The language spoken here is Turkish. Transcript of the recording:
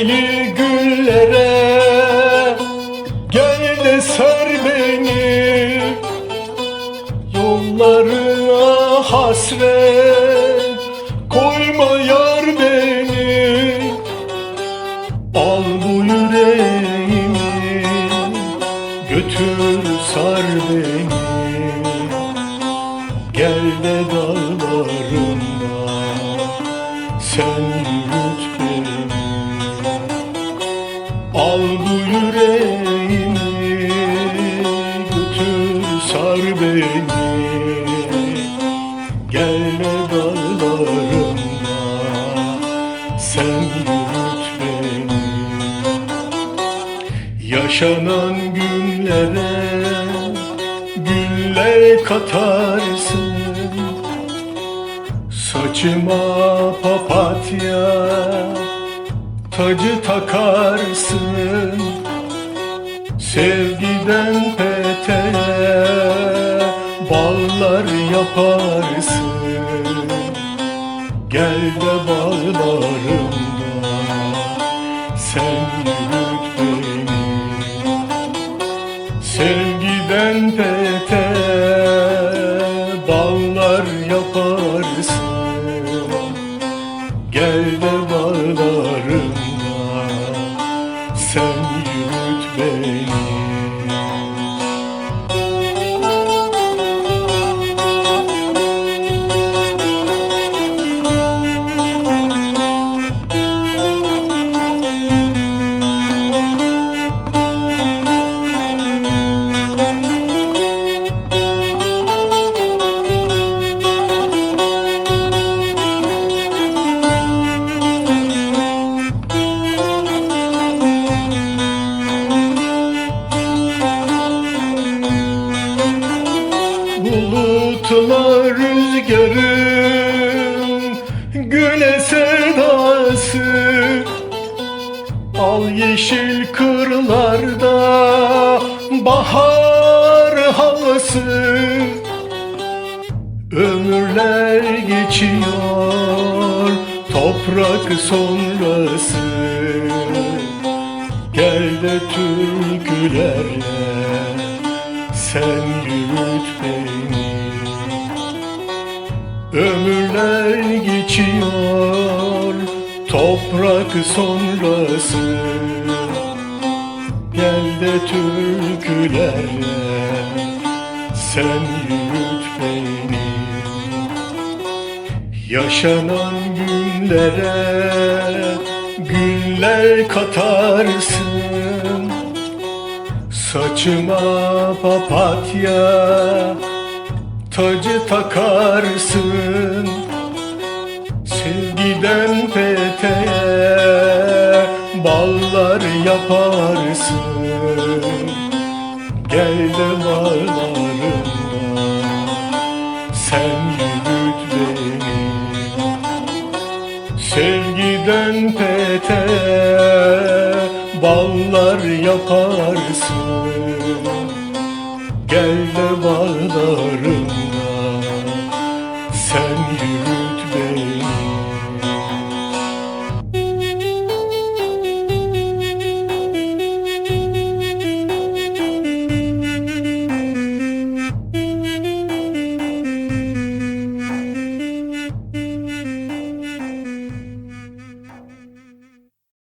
Kareli güllere Gel de sar beni. Yollarına hasret Koyma yar beni. Al bu yüreğimi Götür sar beni. Gel de dağlarında Sen yürüt beni. Gel de dağlarında Sen yürüt Yaşanan günlere güller katarsın. Saçıma papatya tacı takarsın. Sevgiden peteğe yaparsın. Gel de bağlarımda sen yürüt beni. Sevgiden peteğe ballar yaparsın. Gel de bağlarımda rüzgarın güne sedası Al yeşil kırlarda bahar havası. Ömürler geçiyor toprak sonrası. Gel de türkülerle sen yürüt Ömürler geçiyor toprak sonrası. Gel de türkülerle sen yürüt beni. Yaşanan günlere güller katarsın. Saçıma papatya tacı takarsın Sevgiden peteğe ballar yaparsın. Gel de bağlarımda sen yürüt beni. Sevgiden peteğe ballar yaparsın. Gel de bağlarımda